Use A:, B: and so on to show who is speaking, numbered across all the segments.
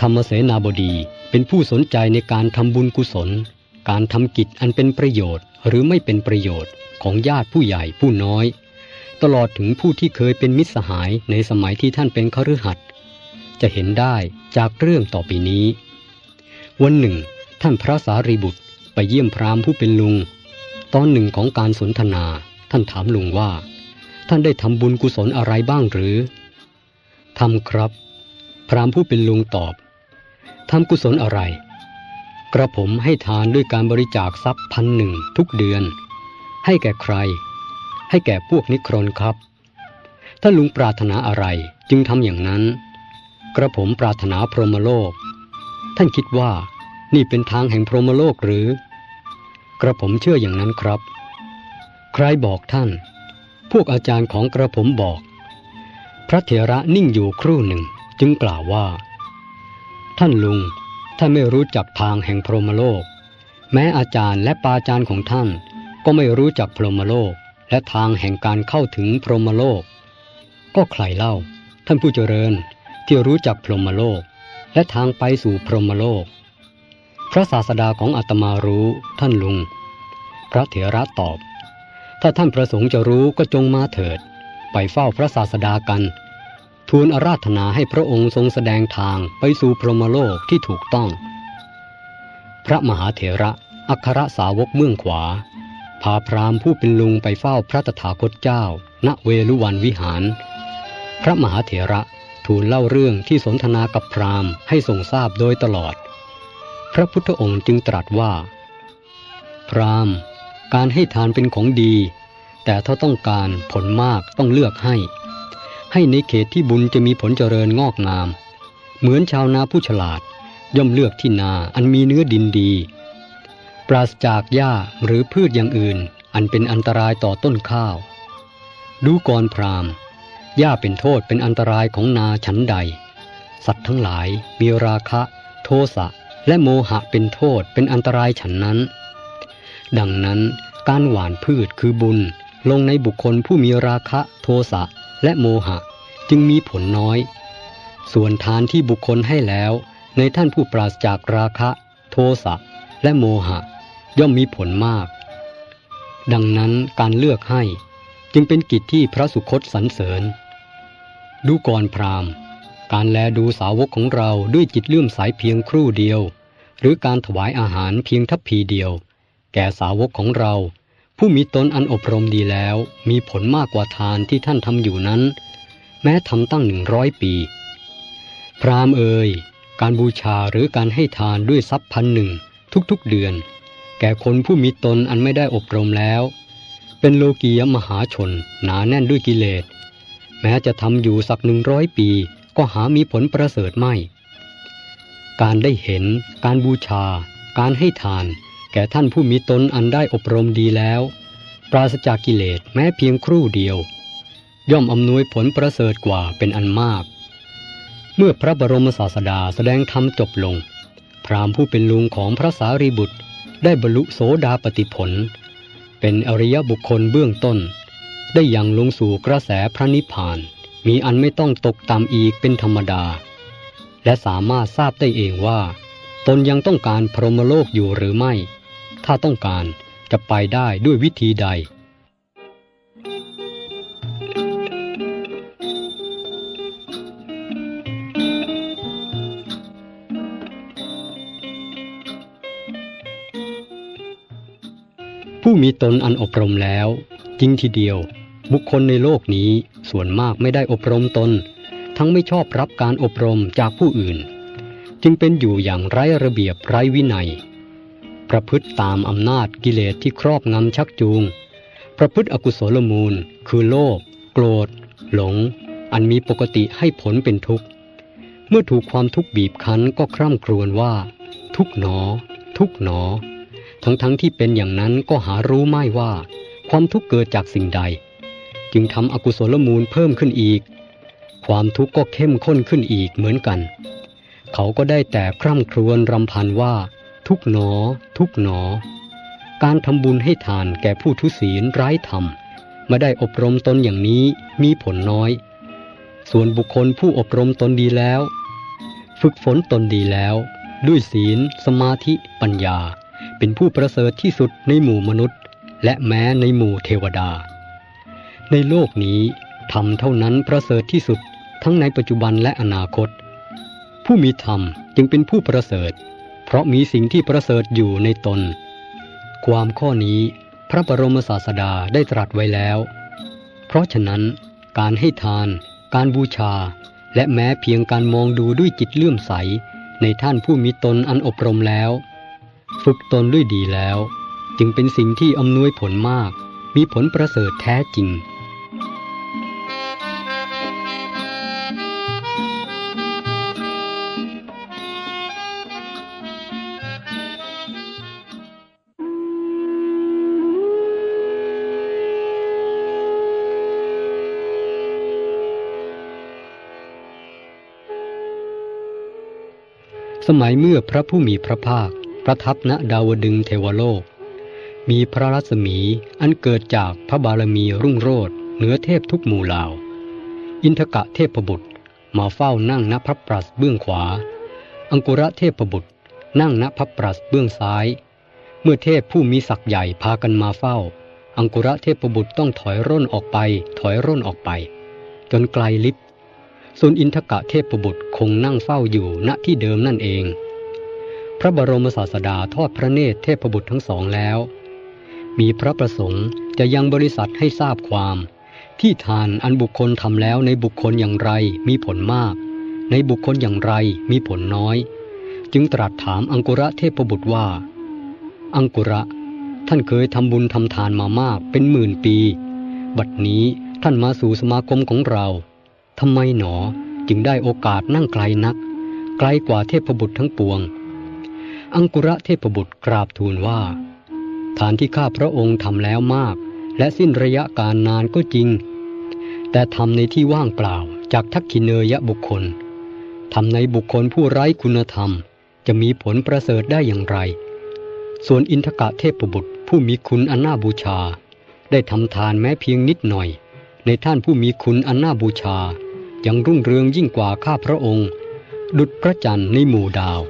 A: ธรรมเสนาบดีเป็นผู้สนใจในการทำบุญกุศล การทำกิจอันเป็นประโยชน์ หรือไม่เป็นประโยชน์ของญาติผู้ใหญ่ผู้น้อย ตลอดถึงผู้ที่เคยเป็นมิตรสหายในสมัยที่ท่านเป็นคฤหัสถ์จะเห็นได้จากเรื่องต่อไปนี้ วันหนึ่ง ท่านพระสารีบุตรไปเยี่ยมพราหมณ์ผู้เป็นลุง ตอนหนึ่งของการสนทนา ท่านถามลุงว่า ท่านได้ทำบุญกุศลอะไรบ้างหรือทำครับ พราหมณ์ผู้เป็นลุงตอบ ทำกุศลอะไร กระผมให้ทานด้วยการบริจาคทรัพย์พันหนึ่งทุกเดือน ให้แก่ใคร ให้แก่พวกนิครนครับ ถ้าลุงปรารถนาอะไรจึงทำอย่างนั้น กระผมปรารถนาพรหมโลก ท่านคิดว่านี่เป็นทางแห่งพรหมโลกหรือ กระผมเชื่ออย่างนั้นครับ ใครบอกท่าน พวกอาจารย์ของกระผมบอก พระเถระนิ่งอยู่ครู่หนึ่งจึงกล่าวว่า ท่านลุง ท่านไม่รู้จักทางแห่งพรหมโลก แม้อาจารย์และปาจารย์ของท่าน ก็ไม่รู้จักพรหมโลก และทางแห่งการเข้าถึงพรหมโลก ก็ใครเล่า ท่านผู้เจริญที่รู้จักพรหมโลก และทางไปสู่พรหมโลก พระศาสดาของอาตมารู้ท่านลุง พระเถระตอบ ถ้าท่านประสงค์จะรู้ก็จงมาเถิด ไปเฝ้าพระศาสดากัน ทูลอาราธนาให้พระองค์ทรงแสดงทางไปสู่พรหมโลกที่ถูกต้อง พระมหาเถระอัครสาวกเมืองขวา พาพราหมณ์ผู้เป็นลุงไปเฝ้าพระตถาคตเจ้า ณเวลุวันวิหาร พระมหาเถระทูลเล่าเรื่องที่สนทนากับพราหมณ์ให้ทรงทราบโดยตลอด พระพุทธองค์จึงตรัสว่า พราหมณ์ การให้ทานเป็นของดี แต่ถ้าต้องการผลมากต้องเลือกให้ ให้ในเขตที่บุญจะมีผลเจริญงอกงาม เหมือนชาวนาผู้ฉลาด ย่อมเลือกที่นาอันมีเนื้อดินดี ปราศจากหญ้าหรือพืชอย่างอื่น อันเป็นอันตรายต่อต้นข้าว ดูก่อนพรามหญ้าเป็นโทษเป็นอันตรายของนาฉันใด สัตว์ทั้งหลายมีราคะ โทสะและโมหะเป็นโทษเป็นอันตรายฉันนั้น ดังนั้นการหว่านพืชคือบุญลงในบุคคลผู้มีราคะ โทสะ และโมหะจึงมีผลน้อย ส่วนทานที่บุคคลให้แล้วในท่านผู้ปราศจากราคะ โทสะและโมหะ ย่อมมีผลมาก ดังนั้นการเลือกให้จึงเป็นกิจที่พระสุคตสรรเสริญ ดูก่อนพราหมณ์ การแลดูสาวกของเราด้วยจิตเลื่อมใสเพียงครู่เดียว หรือการถวายอาหารเพียงทัพพีเดียว แก่สาวกของเรา ผู้มีตนอันอบรมดีแล้ว มีผลมากกว่าทานที่ท่านทำอยู่นั้น แม้ทำตั้งหนึ่งร้อยปี พรามเอ่ยการบูชาหรือการให้ทานด้วยทรัพย์พันหนึ่งทุกๆเดือน แก่คนผู้มีตนอันไม่ได้อบรมแล้ว เป็นโลกียมหาชน หนาแน่นด้วยกิเลส แม้จะทำอยู่สักหนึ่งร้อยปี ก็หามีผลประเสริฐไม่ การได้เห็น การบูชา การให้ทาน แก่ท่านผู้มีตนอันได้อบรมดีแล้ว ปราศจากกิเลสแม้เพียงครู่เดียว ย่อมอำนวยผลประเสริฐกว่าเป็นอันมาก เมื่อพระบรมศาสดาแสดงธรรมจบลง พราหมณ์ผู้เป็นลุงของพระสารีบุตรได้บรรลุโสดาปติผล เป็นอริยบุคคลเบื้องต้น ได้ยังลงสู่กระแสพระนิพพาน มีอันไม่ต้องตกตามอีกเป็นธรรมดา และสามารถทราบได้เองว่า ตนยังต้องการพรหมโลกอยู่หรือไม่ ถ้าต้องการจะไปได้ด้วยวิธีใด ผู้มีตนอันอบรมแล้ว จริงทีเดียว บุคคลในโลกนี้ส่วนมากไม่ได้อบรมตน ทั้งไม่ชอบรับการอบรมจากผู้อื่น จึงเป็นอยู่อย่างไร้ระเบียบไร้วินัย ประพฤติตามอำนาจกิเลสที่ครอบงำชักจูง ประพฤติอกุศลมูล คือโลภโกรธ หลง อันมีปกติให้ผลเป็นทุกข์ เมื่อถูกความทุกข์บีบคั้นก็คร่ำครวญว่า ทุกข์หนอ ทุกข์หนอ ทั้งๆทที่เป็นอย่างนั้นก็หารู้ไม่ว่า ความทุกข์เกิดจากสิ่งใด จึงทำอกุศลมูลเพิ่มขึ้นอีก ความทุกข์ก็เข้มข้นขึ้นอีกเหมือนกัน เขาก็ได้แต่คร่ำครวญรำพันว่า ทุกหนอ ทุกหนอ การทำบุญให้ทานแก่ผู้ทุศีลไร้ธรรมม่ได้อบรมตนอย่างนี้มีผลน้อย ส่วนบุคคลผู้อบรมตนดีแล้ว ฝึกฝนตนดีแล้ว ด้วยศีล สมาธิ ปัญญา เป็นผู้ประเสริฐที่สุดในหมู่มนุษย์ และแม้ในหมู่เทวดา ในโลกนี้ธรรมเท่านั้นประเสริฐที่สุดทั้งในปัจจุบันและอนาคต ผู้มีธรรมจึงเป็นผู้ประเสริฐ เพราะมีสิ่งที่ประเสริฐอยู่ในตน ความข้อนี้พระบรมศาสดาได้ตรัสไว้แล้ว เพราะฉะนั้น การให้ทาน การบูชา และแม้เพียงการมองดูด้วยจิตเลื่อมใส ในท่านผู้มีตนอันอบรมแล้ว ฝึกตนด้วยดีแล้ว จึงเป็นสิ่งที่อำนวยผลมาก มีผลประเสริฐแท้จริง สมัยเมื่อพระผู้มีพระภาค ประทับณดาวดึงเทวโลก มีพระรัศมีอันเกิดจากพระบารมีรุ่งโรจน์เหนือเทพทุกหมู่เหล่า อินทกะเทพบุตรมาเฝ้านั่งณพระปรัสเบื้องขวา อังกุระเทพบุตรนั่งณพระปรัสเบื้องซ้าย เมื่อเทพผู้มีศักย์ใหญ่พากันมาเฝ้า อังกุระเทพบุตรต้องถอยร่นออกไป ถอยร่นออกไป จนไกลลิบ ส่วนอินทกะเทพบุตรคงนั่งเฝ้าอยู่ณที่เดิมนั่นเอง พระบรมศาสดาทอดพระเนตรเทพบุตรทั้งสองแล้ว มีพระประสงค์จะยังบริษัทให้ทราบความ ที่ทานอันบุคคลทำแล้วในบุคคลอย่างไรมีผลมาก ในบุคคลอย่างไรมีผลน้อย จึงตรัสถามอังกุระเทพบุตรว่า อังกุระ ท่านเคยทำบุญทำทานมามากเป็นหมื่นปี บัดนี้ท่านมาสู่สมาคมของเรา ทำไมหนอจึงได้โอกาสนั่งไกลนัก ไกลกว่าเทพบุตรทั้งปวง อังกุระเทพบุตรกราบทูลว่า ฐานที่ข้าพระองค์ทำแล้วมาก และสิ้นระยะการนานก็จริง แต่ทำในที่ว่างเปล่าจากทักขิเนยะบุคคลทำในบุคคลผู้ไร้คุณธรรม จะมีผลประเสริฐได้อย่างไร ส่วนอินทกะเทพบุตรผู้มีคุณอันน่าบูชา ได้ทำทานแม้เพียงนิดหน่อย ในท่านผู้มีคุณอันน่าบูชา ยังรุ่งเรืองยิ่งกว่าข้าพระองค์ ดุจพระจันทร์ในหมู่ดาว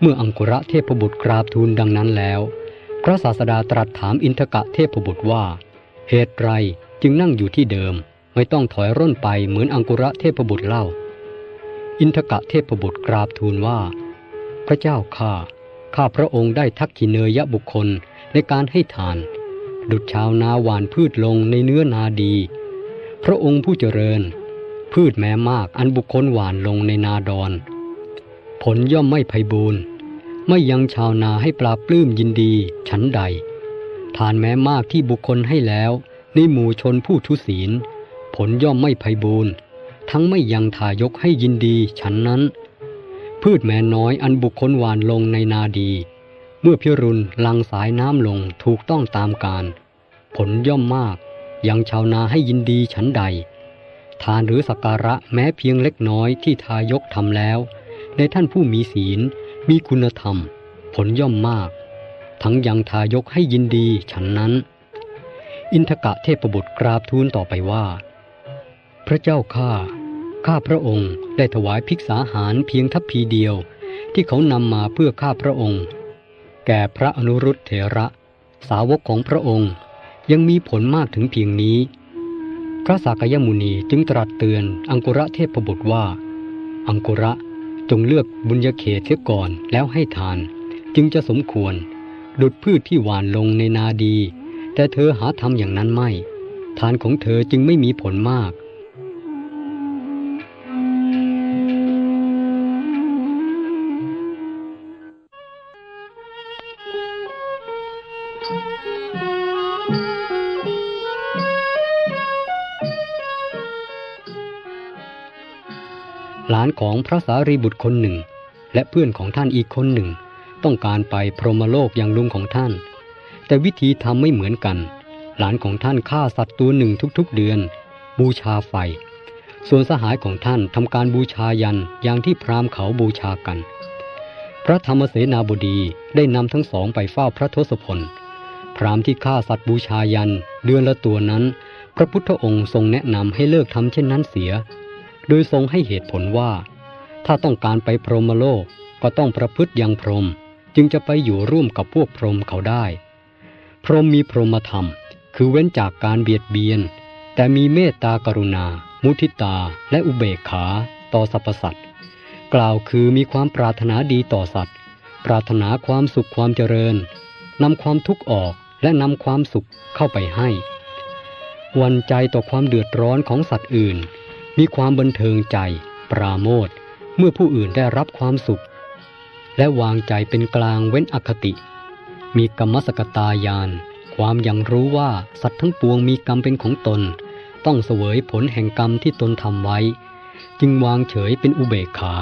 A: เมื่ออังกุระเทพบุตรกราบทูลดังนั้นแล้ว พระศาสดาตรัสถามอินทกะเทพบุตรว่า เหตุไรจึงนั่งอยู่ที่เดิม ไม่ต้องถอยร่นไปเหมือนอังกุระเทพบุตรเล่า อินทกะเทพบุตรกราบทูลว่า พระเจ้าข้าข้าพระองค์ได้ทักขิเนยบุคคลในการให้ทาน ดุจชาวนาหวานพืชลงในเนื้อนาดี พระองค์ผู้เจริญ พืชแม้มากอันบุคคลหวานลงในนาดอน ผลย่อมไม่ไพบูรณ์ไม่ยังชาวนาให้ปลาปลื้มยินดีฉันใด ทานแม้มากที่บุคคลให้แล้วในหมู่ชนผู้ทุศีล ผลย่อมไม่ไพบูรณ์ทั้งไม่ยังทายกให้ยินดีฉันนั้น พืชแม้น้อยอันบุคคลหวานลงในนาดี เมื่อพิรุณลังสายน้ำลงถูกต้องตามการ ผลย่อมมาก ยังชาวนาให้ยินดีฉันใด ทานหรือสักการะแม้เพียงเล็กน้อยที่ทายกทำแล้ว ในท่านผู้มีศีล มีคุณธรรม ผลย่อมมาก ทั้งยังทายกให้ยินดีฉันนั้น อินทกะเทพบุตรกราบทูลต่อไปว่า พระเจ้าข้าข้าพระองค์ได้ถวายภิกษาหารเพียงทัพพีเดียว ที่เขานำมาเพื่อข้าพระองค์ แก่พระอนุรุตเถระ สาวกของพระองค์ ยังมีผลมากถึงเพียงนี้ พระสากยมุนีจึงตรัสเตือนอังกุระเทพบุตรว่า อังกุระ จงเลือกบุญญาเขตเสียก่อนแล้วให้ทาน จึงจะสมควร ดุดพืชที่หวานลงในนาดี แต่เธอหาทำอย่างนั้นไม่ ทานของเธอจึงไม่มีผลมาก หลานของพระสารีบุตรคนหนึ่ง และเพื่อนของท่านอีกคนหนึ่ง ต้องการไปพรหมโลกอย่างลุงของท่าน แต่วิธีทำไม่เหมือนกัน หลานของท่านฆ่าสัตว์ตัวหนึ่งทุกๆเดือน บูชาไฟ ส่วนสหายของท่านทำการบูชายันอย่างที่พราหมณ์เขาบูชากัน พระธรรมเสนาบดีได้นำทั้งสองไปเฝ้าพระทศพลพราหมณ์ที่ฆ่าสัตว์บูชายันเดือนละตัวนั้น พระพุทธองค์ทรงแนะนำให้เลิกทำเช่นนั้นเสีย โดยทรงให้เหตุผลว่า ถ้าต้องการไปพรหมโลกก็ต้องประพฤติอย่างพรหมจึงจะไปอยู่ร่วมกับพวกพรหมเขาได้ พรหมมีพรหมธรรม คือเว้นจากการเบียดเบียน แต่มีเมตตากรุณา มุทิตา และอุเบกขา ต่อสรรพสัตว์กล่าวคือมีความปรารถนาดีต่อสัตว์ ปรารถนาความสุขความเจริญนำความทุกข์ออกและนำความสุขเข้าไปให้ วันใจต่อความเดือดร้อนของสัตว์อื่น มีความบันเทิงใจ ปราโมทเมื่อผู้อื่นได้รับความสุข และวางใจเป็นกลางเว้นอคติ มีกรรมสกตายาน ความยังรู้ว่าสัตว์ทั้งปวงมีกรรมเป็นของตน ต้องเสวยผลแห่งกรรมที่ตนทำไว้ จึงวางเฉยเป็นอุเบกขา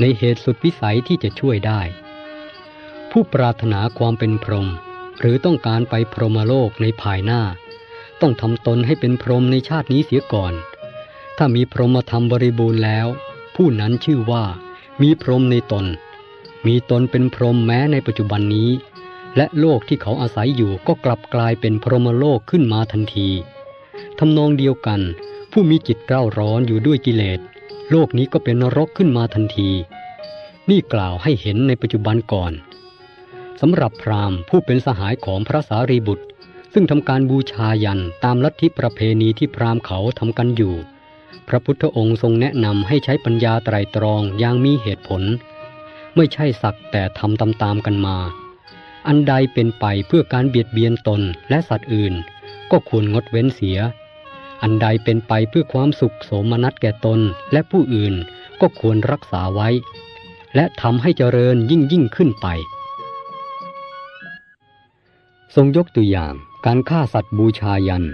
A: ในเหตุสุดวิสัยที่จะช่วยได้ ผู้ปรารถนาความเป็นพรหมหรือต้องการไปพรหมโลกในภายหน้า ต้องทำตนให้เป็นพรหมในชาตินี้เสียก่อน ถ้ามีพรหมธรรมบริบูรณ์แล้ว ผู้นั้นชื่อว่ามีพรหมในตน มีตนเป็นพรหมแม้ในปัจจุบันนี้ และโลกที่เขาอาศัยอยู่ก็กลับกลายเป็นพรหมโลกขึ้นมาทันทีทำนองเดียวกัน ผู้มีจิตเร่าร้อนอยู่ด้วยกิเลส โลกนี้ก็เป็นนรกขึ้นมาทันที นี่กล่าวให้เห็นในปัจจุบันก่อนสำหรับพราหมณ์ผู้เป็นสหายของพระสารีบุตร ซึ่งทำการบูชายันตามลัทธิประเพณีที่พราหมณ์เขาทำกันอยู่ พระพุทธองค์ทรงแนะนำให้ใช้ปัญญาไตรตรองอย่างมีเหตุผล ไม่ใช่สักแต่ทำตามๆกันมา อันใดเป็นไปเพื่อการเบียดเบียนตนและสัตว์อื่น ก็ควรงดเว้นเสีย อันใดเป็นไปเพื่อความสุขโสมนัสแก่ตนและผู้อื่นก็ควรรักษาไว้ และทำให้เจริญยิ่งยิ่งขึ้นไป ทรงยกตัวอย่างการฆ่าสัตว์บูชายัน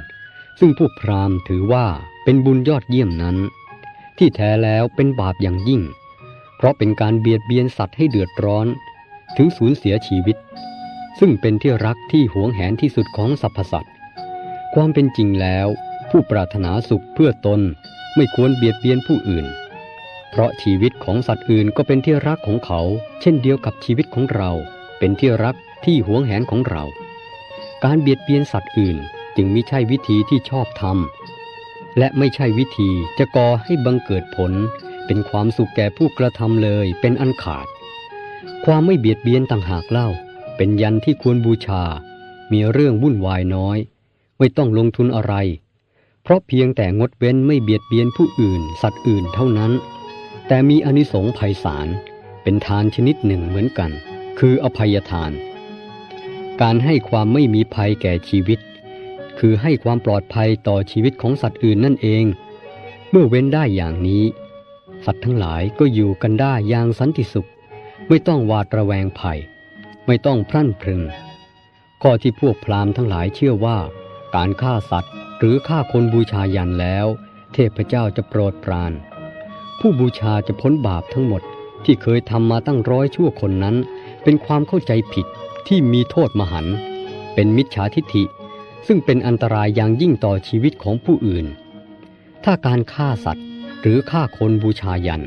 A: ซึ่งผู้พราหมณ์ถือว่า เป็นบุญยอดเยี่ยมนั้น ที่แท้แล้วเป็นบาปอย่างยิ่ง เพราะเป็นการเบียดเบียนสัตว์ให้เดือดร้อน ถึงสูญเสียชีวิต ซึ่งเป็นที่รักที่หวงแหนที่สุดของสรรพสัตว์ความเป็นจริงแล้ว ผู้ปรารถนาสุขเพื่อตนไม่ควรเบียดเบียนผู้อื่น เพราะชีวิตของสัตว์อื่นก็เป็นที่รักของเขา เช่นเดียวกับชีวิตของเรา เป็นที่รักที่หวงแหนของเรา การเบียดเบียนสัตว์อื่นจึงไม่ใช่วิธีที่ชอบธรรม และไม่ใช่วิธีจะก่อให้บังเกิดผล เป็นความสุขแก่ผู้กระทำเลยเป็นอันขาด ความไม่เบียดเบียนต่างหากเล่า เป็นยันที่ควรบูชา มีเรื่องวุ่นวายน้อย ไม่ต้องลงทุนอะไร เพราะเพียงแต่งดเว้นไม่เบียดเบียนผู้อื่น สัตว์อื่นเท่านั้น แต่มีอนิสงส์ไพศาลเป็นทานชนิดหนึ่งเหมือนกัน คืออภัยทาน การให้ความไม่มีภัยแก่ชีวิต คือให้ความปลอดภัยต่อชีวิตของสัตว์อื่นนั่นเอง เมื่อเว้นได้อย่างนี้ สัตว์ทั้งหลายก็อยู่กันได้อย่างสันติสุข ไม่ต้องหวาดระแวงภัย ไม่ต้องพรั่นพรึง ข้อที่พวกพราหมณ์ทั้งหลายเชื่อว่า การฆ่าสัตว์หรือฆ่าคนบูชายันแล้ว เทพเจ้าจะโปรดปราน ผู้บูชาจะพ้นบาปทั้งหมดที่เคยทำมาตั้งร้อยชั่วคนนั้น เป็นความเข้าใจผิดที่มีโทษมหัน เป็นมิจฉาทิฐิ ซึ่งเป็นอันตรายอย่างยิ่งต่อชีวิตของผู้อื่น ถ้าการฆ่าสัตว์หรือฆ่าคนบูชายัน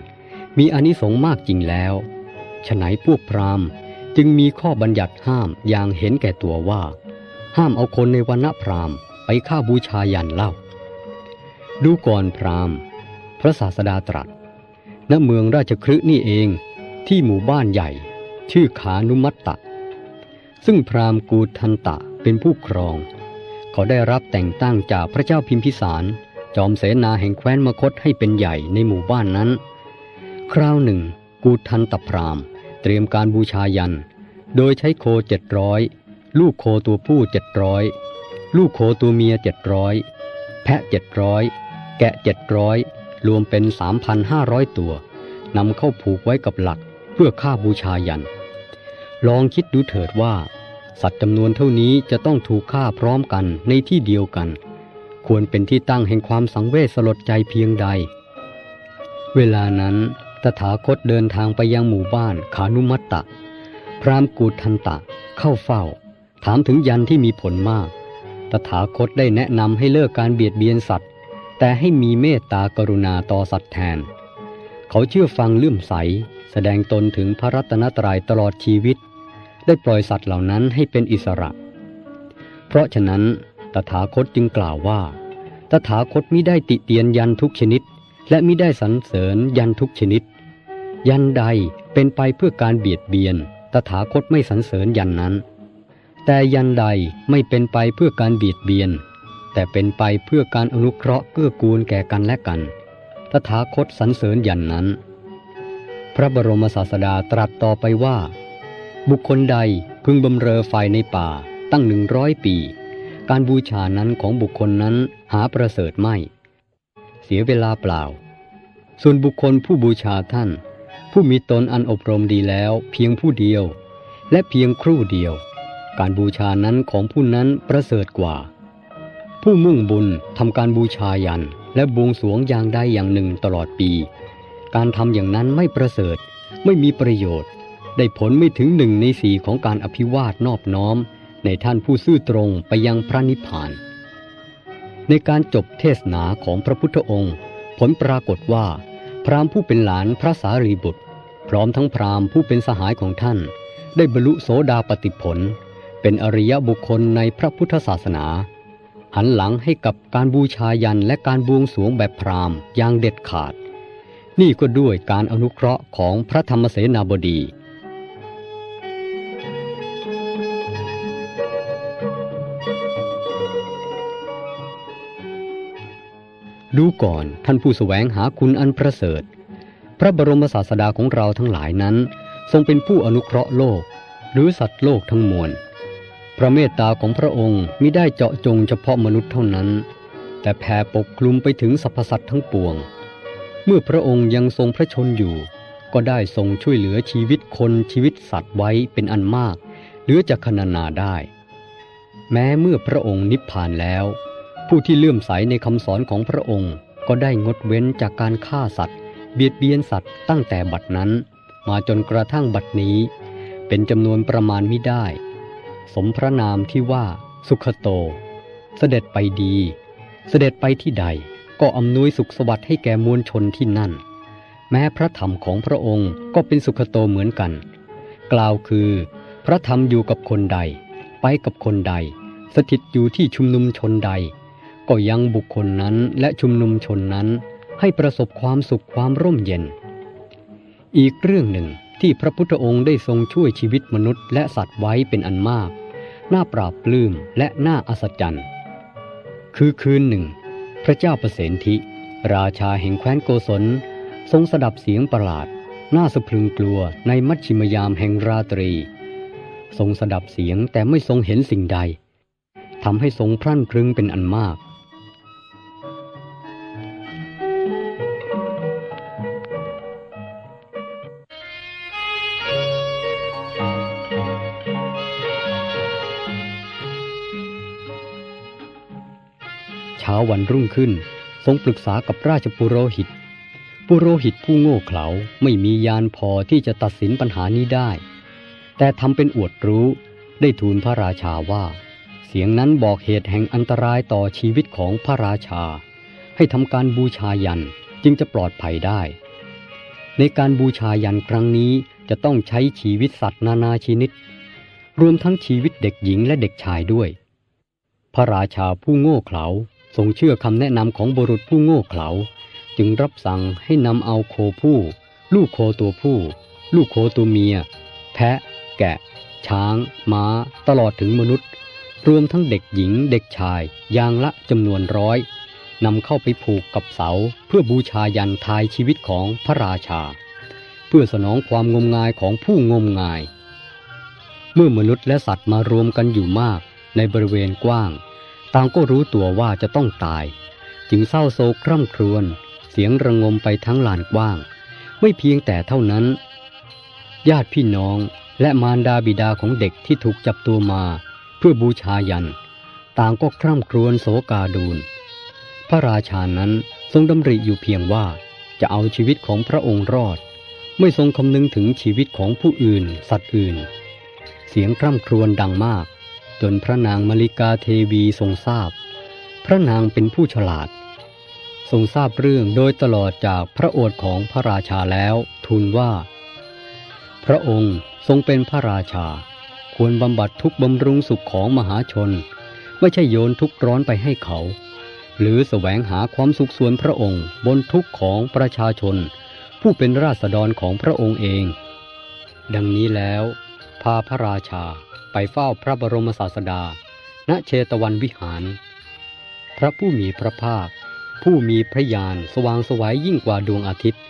A: มีอานิสงส์มากจริงแล้วฉไหนพวกพราหมณ์จึงมีข้อบัญญัติห้ามอย่างเห็นแก่ตัวว่า ห้ามเอาคนในวันณะพราหมณ์ไปฆ่าบูชายันเล่า ดูก่อนพราหมณ์ พระศาสดาตรัสณเมืองราชคฤห์นี่เองที่หมู่บ้านใหญ่ ชื่อขานุมัตตะ ซึ่งพราหมณ์กูทันตะเป็นผู้ครอง เขาได้รับแต่งตั้งจากพระเจ้าพิมพิสาร จอมเสนาแห่งแคว้นมคตให้เป็นใหญ่ในหมู่บ้านนั้น คราวหนึ่ง กูทันตพราม เตรียมการบูชายัน โดยใช้โคเจ็ดร้อยลูกโคตัวผู้เจ็ดร้อยลูกโคตัวเมียเจ็ดร้อยแพะเจ็ดร้อยแกะเจ็ดร้อยรวมเป็นสามพันห้าร้อยตัวนำเข้าผูกไว้กับหลักเพื่อฆ่าบูชายัน ลองคิดดูเถิดว่า สัตว์จำนวนเท่านี้จะต้องถูกฆ่าพร้อมกันในที่เดียวกัน ควรเป็นที่ตั้งแห่งความสังเวชสลดใจเพียงใด เวลานั้น ตถาคตเดินทางไปยังหมู่บ้านขานุมัตตะ พรามกูทันตะ เข้าเฝ้า ถามถึงยันที่มีผลมาก ตถาคตได้แนะนำให้เลิกการเบียดเบียนสัตว์ แต่ให้มีเมตตากรุณาต่อสัตว์แทน เขาเชื่อฟังเลื่อมใส แสดงตนถึงพระรัตนตรัยตลอดชีวิต ได้ปล่อยสัตว์เหล่านั้นให้เป็นอิสระ เพราะฉะนั้น ตถาคตจึงกล่าวว่า ตถาคตมิได้ติเตียนยันทุกชนิด และมิได้สรรเสริญยันทุกชนิด ยันใดเป็นไปเพื่อการเบียดเบียน ตถาคตไม่สรรเสริญยันนั้น แต่ยันใดไม่เป็นไปเพื่อการเบียดเบียน แต่เป็นไปเพื่อการอนุเคราะห์เกื้อกูลแก่กันและกัน ตถาคตสรรเสริญยันนั้น พระบรมศาสดาตรัสต่อไปว่า บุคคลใดพึงบำเรอไฟในป่าตั้งหนึ่งร้อยปี การบูชานั้นของบุคคลนั้นหาประเสริฐไม่ เสียเวลาเปล่า ส่วนบุคคลผู้บูชาท่าน ผู้มีตนอันอบรมดีแล้วเพียงผู้เดียว และเพียงครู่เดียว การบูชานั้นของผู้นั้นประเสริฐกว่า ผู้มุ่งบุญทำการบูชายันและบวงสรวงอย่างใดอย่างหนึ่งตลอดปี การทำอย่างนั้นไม่ประเสริฐไม่มีประโยชน์ ได้ผลไม่ถึงหนึ่งในสี่ของการอภิวาทนอบน้อม ในท่านผู้ซื่อตรงไปยังพระนิพพาน ในการจบเทศนาของพระพุทธองค์ ผลปรากฏว่า พราหมณ์ผู้เป็นหลานพระสารีบุตร พร้อมทั้งพราหมณ์ผู้เป็นสหายของท่าน ได้บรรลุโสดาปติผล เป็นอริยบุคคลในพระพุทธศาสนา หันหลังให้กับการบูชายันและการบวงสรวงแบบพราหมณ์อย่างเด็ดขาด นี่ก็ด้วยการอนุเคราะห์ของพระธรรมเสนาบดี ดูก่อนท่านผู้แสวงหาคุณอันประเสริฐ พระบรมศาสดาของเราทั้งหลายนั้น ทรงเป็นผู้อนุเคราะห์โลก หรือสัตว์โลกทั้งมวล พระเมตตาของพระองค์มิได้เจาะจงเฉพาะมนุษย์เท่านั้น แต่แผ่ปกคลุมไปถึงสรรพสัตว์ทั้งปวง เมื่อพระองค์ยังทรงพระชนอยู่ ก็ได้ทรงช่วยเหลือชีวิตคนชีวิตสัตว์ไว้เป็นอันมากหลือจะคณนาได้ แม้เมื่อพระองค์นิพพานแล้ว ผู้ที่เลื่อมใสในคำสอนของพระองค์ ก็ได้งดเว้นจากการฆ่าสัตว์ เบียดเบียนสัตว์ตั้งแต่บัดนั้น มาจนกระทั่งบัดนี้ เป็นจำนวนประมาณมิได้ สมพระนามที่ว่าสุขโต เสด็จไปดี เสด็จไปที่ใดก็อำนวยสุขสวัสดิ์ให้แก่มวลชนที่นั่น แม้พระธรรมของพระองค์ก็เป็นสุขโตเหมือนกัน กล่าวคือ พระธรรมอยู่กับคนใด ไปกับคนใด สถิตอยู่ที่ชุมนุมชนใด ก็ยังบุคคลนั้นและชุมนุมชนนั้นให้ประสบความสุขความร่มเย็น อีกเรื่องหนึ่งที่พระพุทธองค์ได้ทรงช่วยชีวิตมนุษย์และสัตว์ไว้เป็นอันมาก น่าปราบปลื้มและน่าอัศจรรย์ คือคืนหนึ่ง พระเจ้าประเสนทิ ราชาแห่งแคว้นโกศล ทรงสดับเสียงประหลาด น่าสะพรึงกลัวในมัชชิมยามแห่งราตรี ทรงสดับเสียงแต่ไม่ทรงเห็นสิ่งใดทำให้ทรงพรั่นพรึงเป็นอันมาก วันรุ่งขึ้น ทรงปรึกษากับราชปุโรหิต ปุโรหิตผู้โง่เขลาไม่มียานพอที่จะตัดสินปัญหานี้ได้ แต่ทำเป็นอวดรู้ได้ทูลพระราชาว่า เสียงนั้นบอกเหตุแห่งอันตรายต่อชีวิตของพระราชา ให้ทำการบูชายันจึงจะปลอดภัยได้ ในการบูชายันครั้งนี้จะต้องใช้ชีวิตสัตว์นานาชนิด รวมทั้งชีวิตเด็กหญิงและเด็กชายด้วย พระราชาผู้โง่เขลา ทรงเชื่อคำแนะนำของบุรุษผู้โง่เขลา จึงรับสั่งให้นำเอาโคผู้ ลูกโคตัวผู้ ลูกโคตัวเมีย แพะ แกะ ช้าง ม้า ตลอดถึงมนุษย์ รวมทั้งเด็กหญิงเด็กชาย อย่างละจำนวนร้อยนำเข้าไปผูกกับเสาเพื่อบูชายันทายชีวิตของพระราชา เพื่อสนองความงมงายของผู้งมงาย เมื่อมนุษย์และสัตว์มารวมกันอยู่มากในบริเวณกว้าง ต่างก็รู้ตัวว่าจะต้องตาย จึงเศร้าโศกคร่ำครวญเสียงระงมไปทั้งลานกว้าง ไม่เพียงแต่เท่านั้น ญาติพี่น้องและมารดาบิดาของเด็กที่ถูกจับตัวมา เพื่อบูชายัน ต่างก็คร่ำครวญโศกาดูนพระราชานั้นทรงดำริอยู่เพียงว่าจะเอาชีวิตของพระองค์รอด ไม่ทรงคำนึงถึงชีวิตของผู้อื่น สัตว์อื่น เสียงคร่ำครวญดังมาก จนพระนางมาริกาเทวีทรงทราบ พระนางเป็นผู้ฉลาด ทรงทราบเรื่องโดยตลอดจากพระโอษฐ์ของพระราชาแล้วทูลว่า พระองค์ทรงเป็นพระราชา ควรบำบัดทุกบำรุงสุขของมหาชน ไม่ใช่โยนทุกข์ร้อนไปให้เขา หรือแสวงหาความสุขส่วนพระองค์บนทุกข์ของประชาชน ผู้เป็นราษฎรของพระองค์เอง ดังนี้แล้วพาพระราชา ไปเฝ้าพระบรมศาสดา ณเชตวันวิหาร พระผู้มีพระภาค ผู้มีพระญาณสว่างสวัยยิ่งกว่าดวงอาทิตย์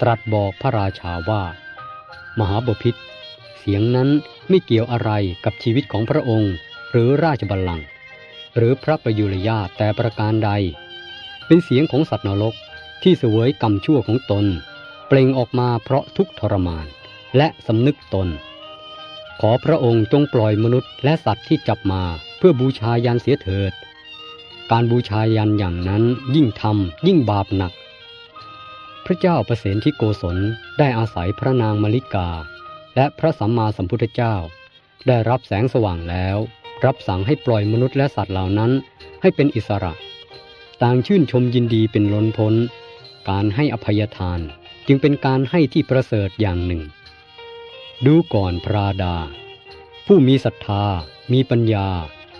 A: ตรัสบอกพระราชาว่า มหาบพิษเสียงนั้นไม่เกี่ยวอะไรกับชีวิตของพระองค์ หรือราชบัลลังก์หรือพระประยุรญาตแต่ประการใด เป็นเสียงของสัตว์นรกที่เสวยกรรมชั่วของตน เปล่งออกมาเพราะทุกทรมาน และสำนึกตน ขอพระองค์จงปล่อยมนุษย์และสัตว์ที่จับมาเพื่อบูชายันเสียเถิด การบูชายันอย่างนั้นยิ่งทำยิ่งบาปหนัก พระเจ้าประเสนที่โกศลได้อาศัยพระนางมลิกา และพระสัมมาสัมพุทธเจ้า ได้รับแสงสว่างแล้ว รับสั่งให้ปล่อยมนุษย์และสัตว์เหล่านั้นให้เป็นอิสระ ต่างชื่นชมยินดีเป็นล้นพ้น การให้อภัยทานจึงเป็นการให้ที่ประเสริฐอย่างหนึ่ง ดูก่อนพระดา ผู้มีศรัทธา มีปัญญา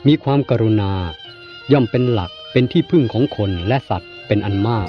A: มีความกรุณา ย่อมเป็นหลักเป็นที่พึ่งของคนและสัตว์เป็นอันมาก